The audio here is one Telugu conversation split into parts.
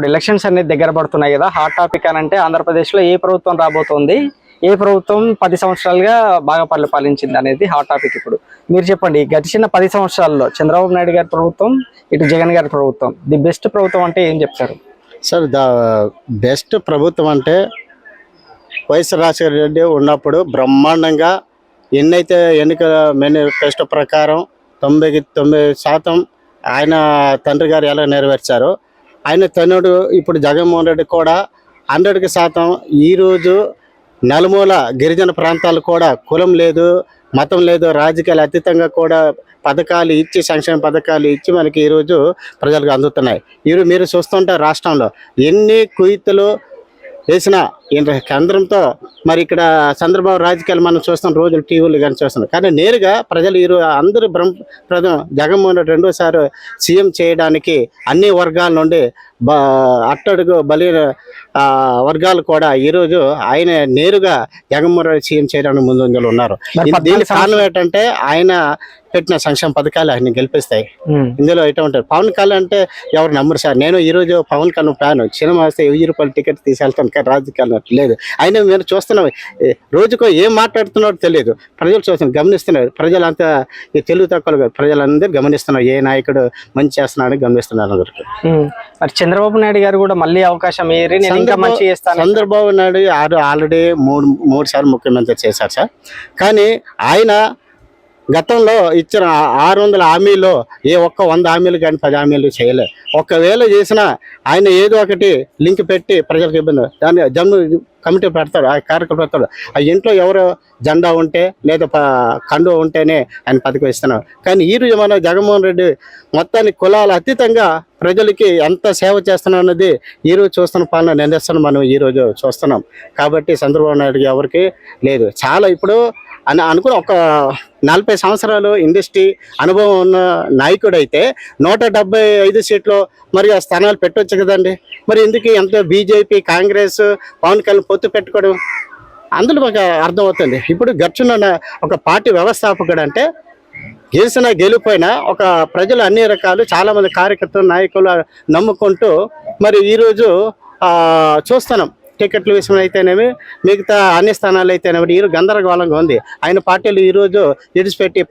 ఇప్పుడు ఎలక్షన్స్ అనేది దగ్గర పడుతున్నాయి కదా. హాట్ టాపిక్ అని అంటే ఆంధ్రప్రదేశ్లో ఏ ప్రభుత్వం రాబోతోంది? ఏ ప్రభుత్వం పది సంవత్సరాలుగా బాగా పరిపాలించింది అనేది హాట్ టాపిక్ ఇప్పుడు. మీరు చెప్పండి గడిచిన పది సంవత్సరాల్లో చంద్రబాబు నాయుడు గారి ప్రభుత్వం ఇటు జగన్ గారి ప్రభుత్వం ది బెస్ట్ ప్రభుత్వం అంటే ఏం చెప్తారు? సార్ ద బెస్ట్ ప్రభుత్వం అంటే వైఎస్ రాజశేఖర రెడ్డి ఉన్నప్పుడు బ్రహ్మాండంగా ఎన్నైతే ఎన్నికల మేనిఫెస్టో ప్రకారం తొంభైకి తొంభై శాతం ఆయన తండ్రి గారు ఎలా నెరవేర్చారో ఆయన తనుడు ఇప్పుడు జగన్మోహన్ రెడ్డి కూడా హండ్రెడ్కి శాతం ఈరోజు నలుమూల గిరిజన ప్రాంతాలు కూడా కులం లేదు మతం లేదు రాజకీయాలు అతీతంగా కూడా పథకాలు ఇచ్చి సంక్షేమ పథకాలు ఇచ్చి మనకి ఈరోజు ప్రజలకు అందుతున్నాయి. ఈరోజు మీరు చూస్తుంటే రాష్ట్రంలో ఎన్ని కుయితలు వేసిన ఈయన కేంద్రంతో మరి ఇక్కడ చంద్రబాబు రాజకీయాలు మనం చూస్తాం రోజులు టీవీలు కానీ చూస్తున్నాం కానీ నేరుగా ప్రజలు ఈరోజు అందరూ బ్రహ్మ ప్రజం జగన్మోహన్ రెడ్డి రెండోసారి సీఎం చేయడానికి అన్ని వర్గాల నుండి బ అట్టడుగు బలి ఆ, వర్గాలు కూడా ఈరోజు ఆయన నేరుగా జగన్మోహన్ సీఎం చేయడానికి ముందంజలు ఉన్నారు. దీనికి కారణం ఏంటంటే ఆయన పెట్టిన సంక్షేమ పథకాలు ఆయన గెలిపిస్తాయి. ఇందులో ఉంటారు పవన్ కళ్యాణ్ అంటే ఎవరు నమ్మరు సార్. నేను ఈ రోజు పవన్ కళ్యాణ్ ఫ్యాన్. సినిమా వస్తే వెయ్యి రూపాయలు టికెట్ తీసుకెళ్తాను కానీ రాజకీయాలు లేదు. ఆయన మీరు చూస్తున్నాం రోజుకో ఏం మాట్లాడుతున్నారో తెలియదు. ప్రజలు చూస్తున్నారు గమనిస్తున్నారు. ప్రజలంతా ఈ తెలుగు తక్కువ ప్రజలందరూ గమనిస్తున్నారు. ఏ నాయకుడు మంచి చేస్తున్నాడని గమనిస్తున్నారు అందరికీ. మరి చంద్రబాబు నాయుడు గారు కూడా మళ్ళీ అవకాశం ఏరి నేను ఇంకా మంచి చేస్తాను. చంద్రబాబు నాయుడు ఆరు ఆల్రెడీ మూడు మూడు సార్లు ముఖ్యమంత్రి చేశారు సార్. కానీ ఆయన గతంలో ఇచ్చిన ఆరు వందల హామీలో ఏ ఒక్క వంద హామీలు కానీ పది హామీలు చేయలే. ఒకవేళ చేసినా ఆయన ఏదో ఒకటి లింక్ పెట్టి ప్రజలకు ఇబ్బంది దాన్ని జమ్ము కమిటీ పెడతాడు ఆ కార్యక్రమం పెడతాడు. ఆ ఇంట్లో ఎవరు జెండా ఉంటే లేదా కండువ ఉంటేనే ఆయన పథకం ఇస్తున్నాడు కానీ ఈ రోజు మన జగన్మోహన్ రెడ్డి మొత్తానికి కులాల అతీతంగా ప్రజలకి ఎంత సేవ చేస్తున్నాం అన్నది ఈ రోజు చూస్తున్న పాలన నిదర్శనం మనం ఈ రోజు చూస్తున్నాం. కాబట్టి చంద్రబాబు నాయుడు ఎవరికి లేదు. చాలా ఇప్పుడు అని అనుకుని ఒక నలభై సంవత్సరాలు ఇండస్ట్రీ అనుభవం ఉన్న నాయకుడైతే నూట డెబ్బై ఐదు సీట్లు మరి ఆ స్థానాలు పెట్టవచ్చు కదండి. మరి ఎందుకు ఎంత బీజేపీ కాంగ్రెస్ పవన్ కళ్యాణ్ పొత్తు పెట్టుకోవడం అందులో ఒక అర్థమవుతుంది ఇప్పుడు గర్చున్న ఒక పార్టీ వ్యవస్థాపకుడు అంటే గెలిచిన గెలిపోయిన ఒక ప్రజలు అన్ని రకాలు చాలామంది కార్యకర్తలు నాయకులు నమ్ముకుంటూ మరి ఈరోజు చూస్తున్నాం. టికెట్ల విషయంలో అయితేనేమి మిగతా అన్ని స్థానాలు అయితేనేమి ఈరోజు గందరగోళంగా ఉంది. ఆయన పార్టీలు ఈరోజు విడిచిపెట్టి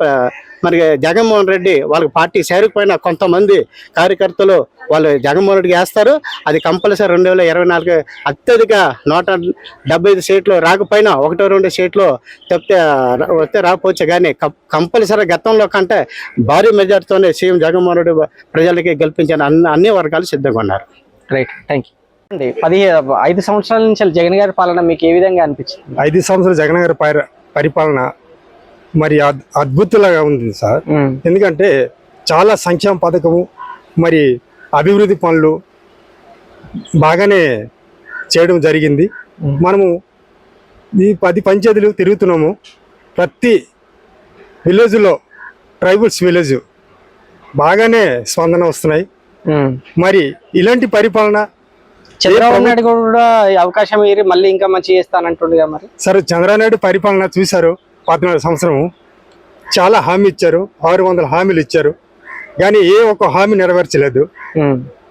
మరి జగన్మోహన్ రెడ్డి వాళ్ళకి పార్టీ చేరుకుపోయిన కొంతమంది కార్యకర్తలు వాళ్ళు జగన్మోహన్ రెడ్డికి వేస్తారు. అది కంపల్సరీ రెండు వేల ఇరవై నాలుగు అత్యధిక నూట డెబ్బై ఐదు సీట్లు రాకపోయినా ఒకటో రెండు సీట్లు తప్పితే వస్తే రాకపోవచ్చు. కానీ కంపల్సరీ గతంలో కంటే భారీ మెజార్టీతోనే సీఎం జగన్మోహన్ రెడ్డి ప్రజలకి గెలిపించిన అన్ని అన్ని వర్గాలు సిద్ధంగా ఉన్నారు. రైట్ థ్యాంక్ యూ అండి పది ఐదు సంవత్సరాల నుంచి జగన్ గారి పాలన మీకు ఏ విధంగా అనిపించింది ఐదు సంవత్సరాలు జగన్ గారి పరి పరిపాలన మరి అద్- అద్భుతంగా ఉంది సార్. ఎందుకంటే చాలా సంక్షేమ పథకము మరి అభివృద్ధి పనులు బాగానే చేయడం జరిగింది. మనము ఈ పది పంచాయతీలు తిరుగుతున్నాము ప్రతి విలేజ్లో ట్రైబల్స్ విలేజ్ బాగానే స్పందన వస్తున్నాయి. మరి ఇలాంటి పరిపాలన చంద్రబాబు నాయుడు కూడా అవకాశం ఏరి మళ్ళీ ఇంకా మంచి చేస్తానంటుండగా మరి. సరే చంద్రనాయుడు పరిపాలన చూశారు పద్నాలుగు సంవత్సరం చాలా హామీ ఇచ్చారు ఆరు వందల హామీలు ఇచ్చారు. కానీ ఏ ఒక్క హామీ నెరవేర్చలేదు.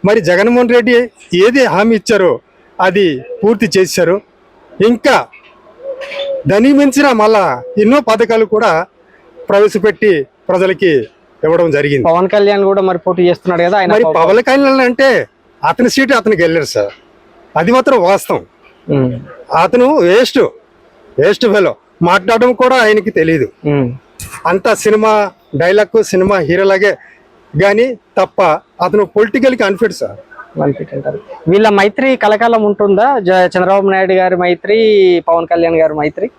మరి జగన్మోహన్ రెడ్డి ఏది హామీ ఇచ్చారో అది పూర్తి చేశారు. ఇంకా దాని మించిన మళ్ళా ఎన్నో పథకాలు కూడా ప్రవేశపెట్టి ప్రజలకి ఇవ్వడం జరిగింది. పవన్ కళ్యాణ్ కూడా మరి పోటీ చేస్తున్నాడు కదా ఆయన మరి పవన్ కళ్యాణ్ అంటే అతని సీటు అతనికి వెళ్ళారు సార్. అది మాత్రం వాస్తవం. అతను వేస్ట్ వేస్ట్ ఫెలో మాట్లాడడం కూడా ఆయనకి తెలియదు. అంత సినిమా డైలాగ్ సినిమా హీరోలాగే కానీ తప్ప అతను పొలిటికల్కి అన్ఫిట్ సార్. అంటారు. వీళ్ళ మైత్రి కలకాలం ఉంటుందా? చంద్రబాబు నాయుడు గారి మైత్రి పవన్ కళ్యాణ్ గారి మైత్రి?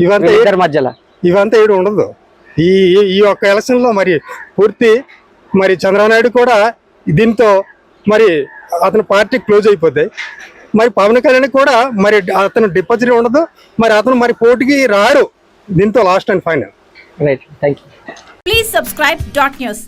ఇవంతా మధ్యలో. ఇవంతా ఏడు ఉండదు. ఈ ఈ- ఈ ఒక్క ఎలక్షన్లో మరి పూర్తి మరి చంద్రబాబు నాయుడు కూడా దీంతో మరి అతని పార్టీ క్లోజ్ అయిపోతాయి. మరి పవన్ కళ్యాణ్ కూడా మరి అతను డిపాజిట్ ఉండదు. మరి అతను మరి పోటీకి రాడు దీంతో last and final right thank you Please subscribe dot news.